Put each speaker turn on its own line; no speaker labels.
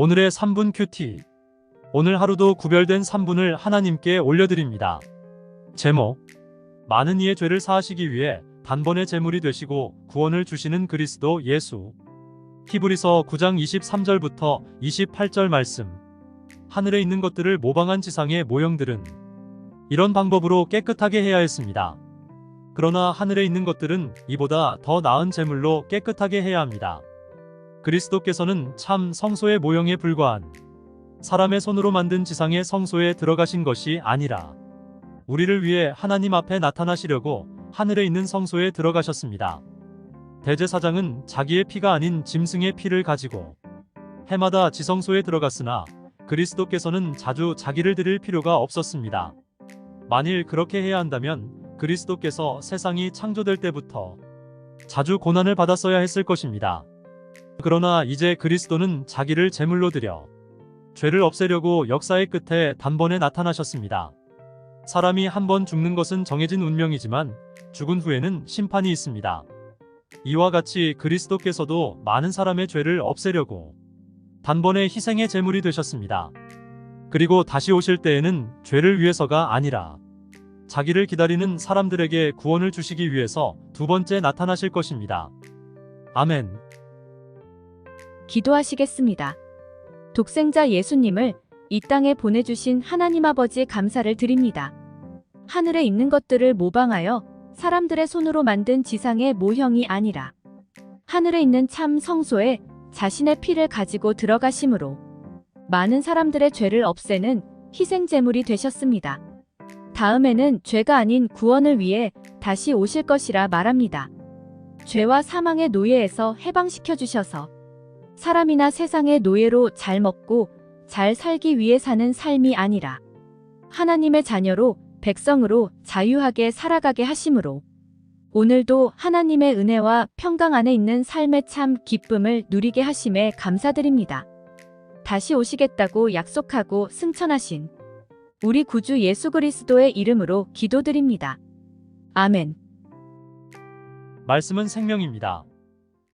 오늘의 3분 큐티. 오늘 하루도 구별된 3분을 하나님께 올려드립니다. 제목. 많은 이의 죄를 사하시기 위해 단번에 제물이 되시고 구원을 주시는 그리스도 예수. 히브리서 9장 23절부터 28절 말씀. 하늘에 있는 것들을 모방한 지상의 모형들은 이런 방법으로 깨끗하게 해야 했습니다. 그러나 하늘에 있는 것들은 이보다 더 나은 제물로 깨끗하게 해야 합니다. 그리스도께서는 참 성소의 모형에 불과한 사람의 손으로 만든 지상의 성소에 들어가신 것이 아니라 우리를 위해 하나님 앞에 나타나시려고 하늘에 있는 성소에 들어가셨습니다. 대제사장은 자기의 피가 아닌 짐승의 피를 가지고 해마다 지성소에 들어갔으나 그리스도께서는 자주 자기를 드릴 필요가 없었습니다. 만일 그렇게 해야 한다면 그리스도께서 세상이 창조될 때부터 자주 고난을 받았어야 했을 것입니다. 그러나 이제 그리스도는 자기를 제물로 드려 죄를 없애려고 역사의 끝에 단번에 나타나셨습니다. 사람이 한 번 죽는 것은 정해진 운명이지만 죽은 후에는 심판이 있습니다. 이와 같이 그리스도께서도 많은 사람의 죄를 없애려고 단번에 희생의 제물이 되셨습니다. 그리고 다시 오실 때에는 죄를 위해서가 아니라 자기를 기다리는 사람들에게 구원을 주시기 위해서 두 번째 나타나실 것입니다. 아멘.
기도하시겠습니다. 독생자 예수님을 이 땅에 보내주신 하나님 아버지 감사를 드립니다. 하늘에 있는 것들을 모방하여 사람들의 손으로 만든 지상의 모형이 아니라 하늘에 있는 참 성소에 자신의 피를 가지고 들어가심으로 많은 사람들의 죄를 없애는 희생 제물이 되셨습니다. 다음에는 죄가 아닌 구원을 위해 다시 오실 것이라 말합니다. 죄와 사망의 노예에서 해방시켜 주셔서 사람이나 세상의 노예로 잘 먹고 잘 살기 위해 사는 삶이 아니라 하나님의 자녀로 백성으로 자유하게 살아가게 하심으로 오늘도 하나님의 은혜와 평강 안에 있는 삶의 참 기쁨을 누리게 하심에 감사드립니다. 다시 오시겠다고 약속하고 승천하신 우리 구주 예수 그리스도의 이름으로 기도드립니다. 아멘.
말씀은 생명입니다.